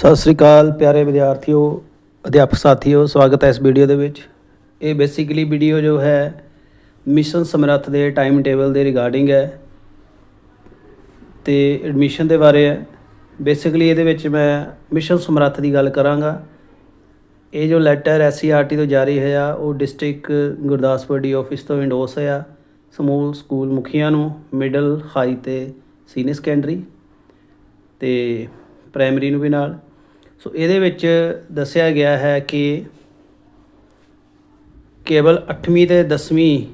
ਸਤਿ ਸ੍ਰੀ ਅਕਾਲ ਪਿਆਰੇ ਵਿਦਿਆਰਥੀਓ, ਅਧਿਆਪਕ ਸਾਥੀਓ, ਸਵਾਗਤ ਹੈ ਇਸ ਵੀਡੀਓ ਦੇ ਵਿੱਚ। ਇਹ ਬੇਸਿਕਲੀ ਵੀਡੀਓ ਜੋ ਹੈ ਮਿਸ਼ਨ ਸਮਰੱਥ ਦੇ ਟਾਈਮ ਟੇਬਲ ਦੇ ਰਿਗਾਰਡਿੰਗ ਹੈ ਤੇ ਐਡਮਿਸ਼ਨ ਦੇ ਬਾਰੇ ਹੈ। ਬੇਸਿਕਲੀ ਇਹਦੇ ਵਿੱਚ ਮੈਂ ਮਿਸ਼ਨ ਸਮਰੱਥ ਦੀ ਗੱਲ ਕਰਾਂਗਾ। ਇਹ ਜੋ ਲੈਟਰ ਐਸਸੀਆਰਟੀ ਤੋਂ ਜਾਰੀ ਹੋਇਆ, ਉਹ ਡਿਸਟ੍ਰਿਕਟ ਗੁਰਦਾਸਪੁਰ ਡੀ ਆਫਿਸ ਤੋਂ ਇੰਡੋਸ ਹੋਇਆ। ਸਮੂਲ, ਸਕੂਲ ਮੁਖੀਆਂ ਨੂੰ ਮਿਡਲ ਹਾਈ ਤੇ ਸੀਨੀਅਰ ਸੈਕੰਡਰੀ ਤੇ ਪ੍ਰਾਇਮਰੀ ਨੂੰ ਵੀ ਨਾਲ। ਸੋ ਇਹਦੇ ਵਿੱਚ ਦੱਸਿਆ ਗਿਆ ਹੈ ਕਿ ਕੇਵਲ 8ਵੀਂ ਤੇ 10ਵੀਂ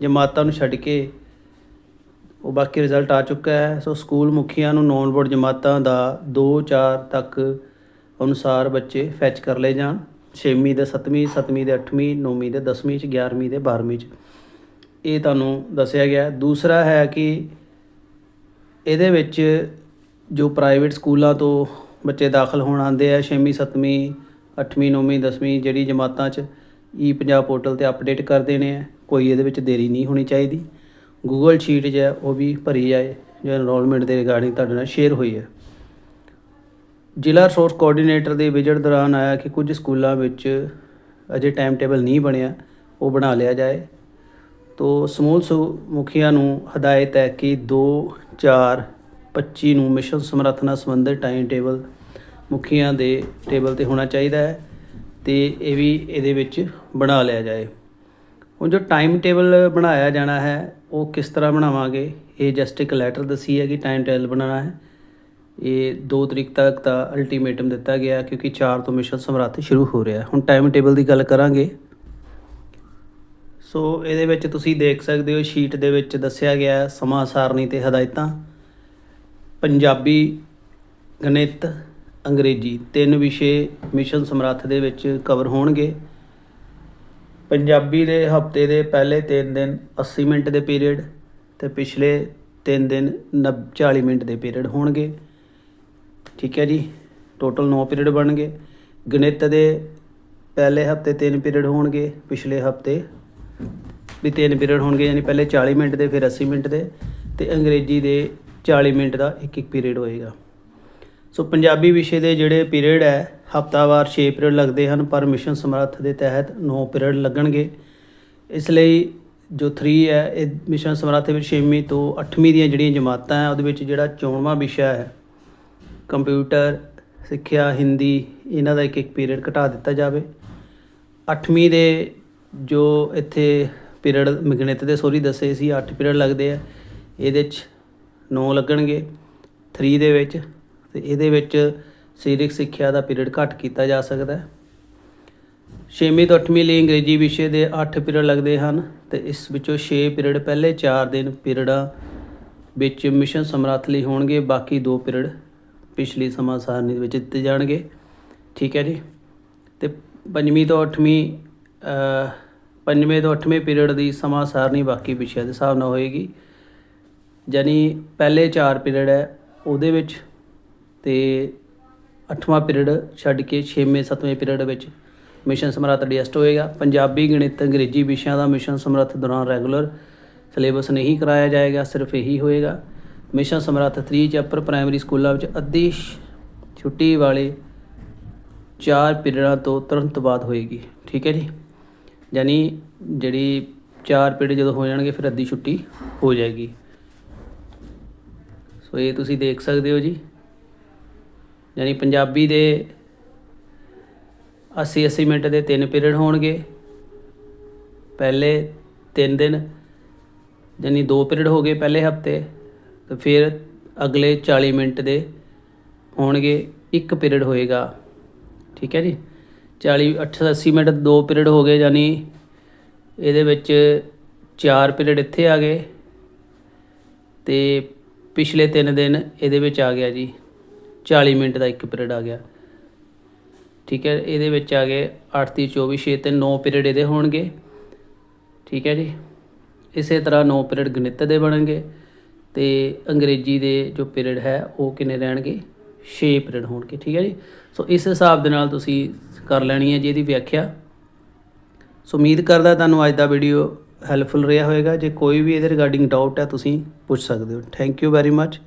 ਜਮਾਤਾਂ ਨੂੰ ਛੱਡ ਕੇ ਉਹ ਬਾਕੀ ਰਿਜ਼ਲਟ ਆ ਚੁੱਕਾ ਹੈ। ਸੋ ਸਕੂਲ ਮੁਖੀਆਂ ਨੂੰ ਨੌਨ ਬੋਰਡ ਜਮਾਤਾਂ ਦਾ 2 4 ਤੱਕ ਅਨੁਸਾਰ ਬੱਚੇ ਫੈਚ ਕਰ ਲਏ ਜਾਣ। 6ਵੀਂ ਦੇ 7ਵੀਂ 7ਵੀਂ ਦੇ 8ਵੀਂ 9ਵੀਂ ਦੇ 10ਵੀਂ ਚ 11ਵੀਂ ਦੇ 12ਵੀਂ ਚ। ਇਹ ਤੁਹਾਨੂੰ ਦੱਸਿਆ ਗਿਆ ਦੂਸਰਾ ਹੈ ਕਿ ਇਹਦੇ ਵਿੱਚ ਜੋ ਪ੍ਰਾਈਵੇਟ ਸਕੂਲਾਂ ਤੋਂ ਬੱਚੇ ਦਾਖਲ ਹੋਣ ਆਉਂਦੇ ਆ 6ਵੀਂ 7ਵੀਂ 8ਵੀਂ 9ਵੀਂ 10ਵੀਂ ਜਿਹੜੀ ਜਮਾਤਾਂ 'ਚ ਈ ਪੰਜਾਬ ਪੋਰਟਲ ਤੇ ਅਪਡੇਟ ਕਰ ਦੇਣੇ ਆ, ਕੋਈ ਇਹਦੇ ਵਿੱਚ ਦੇਰੀ ਨਹੀਂ ਹੋਣੀ ਚਾਹੀਦੀ। ਗੂਗਲ ਸ਼ੀਟ ਜੋ ਉਹ ਵੀ ਭਰੀ ਜਾਏ ਜੋ ਐਨਰੋਲਮੈਂਟ ਦੇ ਰਿਗਾਰਡਿੰਗ ਤੁਹਾਡੇ ਨਾਲ ਸ਼ੇਅਰ ਹੋਈ ਹੈ ਜ਼ਿਲ੍ਹਾ ਰਿਸੋਰਸ ਕੋਆਰਡੀਨੇਟਰ ਦੇ ਵਿਜ਼ਿਟ ਦੌਰਾਨ ਆਇਆ ਕਿ ਕੁਝ ਸਕੂਲਾਂ ਵਿੱਚ ਅਜੇ ਟਾਈਮ ਟੇਬਲ ਨਹੀਂ ਬਣਿਆ, ਉਹ ਬਣਾ ਲਿਆ ਜਾਏ। ਤੋ ਸਮੂਲ ਸਮੂਹ ਮੁਖੀਆਂ ਨੂੰ ਹਦਾਇਤ ਹੈ ਕਿ 2 4 25 ਨੂੰ ਮਿਸ਼ਨ ਸਮਰੱਥ ਨਾਲ ਸੰਬੰਧਿਤ ਟਾਈਮ ਟੇਬਲ ਮੁਖੀਆਂ ਦੇ ਟੇਬਲ ਤੇ ਹੋਣਾ ਚਾਹੀਦਾ ਹੈ ਤੇ ਇਹ ਵੀ ਇਹਦੇ ਵਿੱਚ ਬਣਾ ਲਿਆ ਜਾਏ। ਹੁਣ ਜੋ ਟਾਈਮ ਟੇਬਲ ਬਣਾਇਆ ਜਾਣਾ ਹੈ, ਉਹ ਕਿਸ ਤਰ੍ਹਾਂ ਬਣਾਵਾਂਗੇ? ਇਹ ਜਸਟ ਇੱਕ ਲੈਟਰ ਦੱਸੀ ਹੈ ਕਿ ਟਾਈਮ ਟੇਬਲ ਬਣਾਉਣਾ ਹੈ। ਇਹ 2 ਤਰੀਕ ਤੱਕ ਦਾ ਅਲਟੀਮੇਟਮ ਦਿੱਤਾ ਗਿਆ ਕਿਉਂਕਿ 4 ਤੋਂ ਮਿਸ਼ਨ ਸਮਰੱਥ ਸ਼ੁਰੂ ਹੋ ਰਿਹਾ ਹੁਣ ਟਾਈਮ ਟੇਬਲ ਦੀ ਗੱਲ ਕਰਾਂਗੇ। ਸੋ ਇਹਦੇ ਵਿੱਚ ਤੁਸੀਂ ਦੇਖ ਸਕਦੇ ਹੋ ਸ਼ੀਟ ਦੇ ਵਿੱਚ ਦੱਸਿਆ ਗਿਆ ਸਮਾਂ ਸਾਰਣੀ ਤੇ ਹਦਾਇਤਾਂ। ਪੰਜਾਬੀ ਗਣਿਤ, ਅੰਗਰੇਜ਼ੀ ਤਿੰਨ ਵਿਸ਼ੇ ਮਿਸ਼ਨ ਸਮਰੱਥ ਦੇ ਵਿੱਚ ਕਵਰ ਹੋਣਗੇ। ਪੰਜਾਬੀ ਦੇ ਹਫ਼ਤੇ ਦੇ ਪਹਿਲੇ 3 ਦਿਨ 80 ਮਿੰਟ ਦੇ ਪੀਰੀਅਡ ਤੇ ਪਿਛਲੇ 3 ਦਿਨ 90 40 ਮਿੰਟ ਦੇ ਪੀਰੀਅਡ ਹੋਣਗੇ। ਠੀਕ ਹੈ ਜੀ ਟੋਟਲ 9 ਪੀਰੀਅਡ ਬਣਨਗੇ। ਗਣਿਤ ਦੇ ਪਹਿਲੇ ਹਫ਼ਤੇ 3 ਪੀਰੀਅਡ ਹੋਣਗੇ, ਪਿਛਲੇ ਹਫ਼ਤੇ ਵੀ ਤਿੰਨ ਪੀਰੀਅਡ ਹੋਣਗੇ, ਯਾਨੀ ਪਹਿਲੇ 40 ਮਿੰਟ ਦੇ, ਫਿਰ 80 ਮਿੰਟ ਦੇ। ਤੇ ਅੰਗਰੇਜ਼ੀ ਦੇ 40 ਮਿੰਟ ਦਾ ਇੱਕ ਇੱਕ ਪੀਰੀਅਡ ਹੋਏਗਾ। ਸੋ ਪੰਜਾਬੀ ਵਿਸ਼ੇ ਦੇ ਜਿਹੜੇ ਪੀਰੀਅਡ ਹੈ, ਹਫਤਾਵਾਰ 6 ਪੀਰੀਅਡ ਲੱਗਦੇ ਹਨ, ਪਰ ਮਿਸ਼ਨ ਸਮਰੱਥ ਦੇ ਤਹਿਤ 9 ਪੀਰੀਅਡ ਲੱਗਣਗੇ। ਇਸ ਲਈ ਜੋ 3 ਹੈ, ਇਹ ਮਿਸ਼ਨ ਸਮਰੱਥ ਵਿੱਚ 6ਵੀਂ ਤੋਂ 8ਵੀਂ ਦੀਆਂ ਜਿਹੜੀਆਂ ਜਮਾਤਾਂ ਹੈ, ਉਹਦੇ ਵਿੱਚ ਜਿਹੜਾ ਚੋਣਵਾਂ ਵਿਸ਼ਾ ਹੈ, ਕੰਪਿਊਟਰ, ਸਿੱਖਿਆ, ਹਿੰਦੀ, ਇਹਨਾਂ ਦਾ ਇੱਕ ਇੱਕ ਪੀਰੀਅਡ ਘਟਾ ਦਿੱਤਾ ਜਾਵੇ। 8ਵੀਂ ਦੇ ਜੋ ਇੱਥੇ ਪੀਰੀਅਡ ਗਣਿਤ ਦੇ ਸੋਰੀ ਦੱਸੇ ਸੀ 8 ਪੀਰੀਅਡ ਲੱਗਦੇ ਆ, ਇਹਦੇ ਚ 9 ਲੱਗਣਗੇ 3 ਦੇ ਵਿੱਚ, ਤੇ ਇਹਦੇ ਵਿੱਚ ਸਰੀਰਕ ਸਿੱਖਿਆ ਦਾ ਪੀਰੀਅਡ ਘੱਟ ਕੀਤਾ ਜਾ ਸਕਦਾ ਹੈ। 6ਵੀਂ ਤੋਂ 8ਵੀਂ ਲਈ ਅੰਗਰੇਜ਼ੀ ਵਿਸ਼ੇ ਦੇ 8 ਪੀਰੀਅਡ ਲੱਗਦੇ ਹਨ, ਤੇ ਇਸ ਵਿੱਚੋਂ 6 ਪੀਰੀਅਡ ਪਹਿਲੇ 4 ਦਿਨ ਪੀਰੀਅਡਾਂ ਵਿੱਚ ਮਿਸ਼ਨ ਸਮਰੱਥ ਲਈ ਹੋਣਗੇ, ਬਾਕੀ 2 ਪੀਰੀਅਡ ਪਿਛਲੀ ਸਮਾਂ ਸਾਰਣੀ ਦੇ ਵਿੱਚ ਦਿੱਤੇ ਜਾਣਗੇ। ਠੀਕ ਹੈ ਜੀ? ਤੇ ਪੰਜਵੀਂ ਤੋਂ 8ਵੀਂ ਪੰਜਵੇਂ ਤੋਂ 8ਵੇਂ ਪੀਰੀਅਡ ਦੀ ਸਮਾਂ ਸਾਰਣੀ ਬਾਕੀ ਵਿਸ਼ਿਆਂ ਦੇ ਹਿਸਾਬ ਨਾਲ ਹੋਏਗੀ। ਯਾਨੀ ਪਹਿਲੇ 4 ਪੀਰੀਅਡ ਹੈ, ਉਹਦੇ ਵਿੱਚ ਤੇ 8ਵਾਂ ਪੀਰੀਅਡ ਛੱਡ ਕੇ 6ਵੇਂ 7ਵੇਂ ਪੀਰੀਅਡ ਵਿੱਚ ਮਿਸ਼ਨ ਸਮਰੱਥ ਐਡਜਸਟ ਹੋਏਗਾ। ਪੰਜਾਬੀ, ਗਣਿਤ, ਅੰਗਰੇਜ਼ੀ ਵਿਸ਼ਿਆਂ ਦਾ ਮਿਸ਼ਨ ਸਮਰੱਥ ਦੌਰਾਨ ਰੈਗੂਲਰ ਸਿਲੇਬਸ ਨਹੀਂ ਕਰਾਇਆ ਜਾਏਗਾ, ਸਿਰਫ ਇਹੀ ਹੋਏਗਾ। ਮਿਸ਼ਨ ਸਮਰੱਥ 3 ਚ ਅਪਰ ਪ੍ਰਾਇਮਰੀ ਸਕੂਲਾਂ ਵਿੱਚ ਅੱਧੀ ਛੁੱਟੀ ਵਾਲੇ ਚਾਰ ਪੀਰੀਅਡਾਂ ਤੋਂ ਤੁਰੰਤ ਬਾਅਦ ਹੋਏਗੀ। ਠੀਕ ਹੈ ਜੀ? ਯਾਨੀ ਜਿਹੜੀ ਚਾਰ ਪੀਰੀਅਡ ਜਦੋਂ ਹੋ ਜਾਣਗੇ, ਫਿਰ ਅੱਧੀ ਛੁੱਟੀ ਹੋ ਜਾਏਗੀ। ਸੋ ਇਹ ਤੁਸੀਂ ਦੇਖ ਸਕਦੇ ਹੋ ਜੀ। ਯਾਨੀ ਪੰਜਾਬੀ ਦੇ 80 80 ਮਿੰਟ ਦੇ ਤਿੰਨ ਪੀਰੀਅਡ ਹੋਣਗੇ। ਪਹਿਲੇ 3 ਦਿਨ, ਯਾਨੀ ਦੋ ਪੀਰੀਅਡ ਹੋ ਗਏ ਪਹਿਲੇ ਹਫ਼ਤੇ, ਤੇ ਫਿਰ ਅਗਲੇ 40 ਮਿੰਟ ਦੇ ਹੋਣਗੇ, ਇੱਕ ਪੀਰੀਅਡ ਹੋਏਗਾ। ਠੀਕ ਹੈ ਜੀ। 40 ਅੱਠ 80 ਮਿੰਟ ਦੋ ਪੀਰੀਅਡ ਹੋ ਗਏ, ਯਾਨੀ ਇਹਦੇ ਵਿੱਚ ਚਾਰ ਪੀਰੀਅਡ ਇੱਥੇ ਆ ਗਏ। ਤੇ ਪਿਛਲੇ 3 ਦਿਨ ਇਹਦੇ ਵਿੱਚ ਆ ਗਿਆ ਜੀ 40 ਮਿੰਟ ਦਾ ਇੱਕ ਪੀਰੀਅਡ ਆ ਗਿਆ। ਠੀਕ ਹੈ, ਇਹਦੇ ਵਿੱਚ ਆ ਗਏ 8 ਤੀ 24 6 ਤੇ 9 ਪੀਰੀਅਡ ਇਹਦੇ ਹੋਣਗੇ। ਠੀਕ ਹੈ ਜੀ, ਇਸੇ ਤਰ੍ਹਾਂ 9 ਪੀਰੀਅਡ ਗਣਿਤ ਦੇ ਬਣਨਗੇ ਤੇ ਅੰਗਰੇਜ਼ੀ ਦੇ ਜੋ ਪੀਰੀਅਡ ਹੈ ਉਹ ਕਿੰਨੇ ਰਹਿਣਗੇ? 6 ਪੀਰੀਅਡ ਹੋਣਗੇ, ਠੀਕ ਹੈ ਜੀ। ਸੋ ਇਸ ਹਿਸਾਬ ਦੇ ਨਾਲ ਤੁਸੀਂ ਕਰ ਲੈਣੀ ਹੈ ਜੀ ਇਹਦੀ ਵਿਆਖਿਆ। ਸੋ ਉਮੀਦ ਕਰਦਾ ਤੁਹਾਨੂੰ ਅੱਜ ਦਾ ਵੀਡੀਓ ਹੈਲਪਫੁਲ ਰਿਹਾ ਹੋਵੇਗਾ ਜੇ ਕੋਈ ਵੀ ਇਹਦੇ ਰਿਗਾਰਡਿੰਗ ਡਾਊਟ ਹੈ, ਤੁਸੀਂ ਪੁੱਛ ਸਕਦੇ ਹੋ। Thank you very much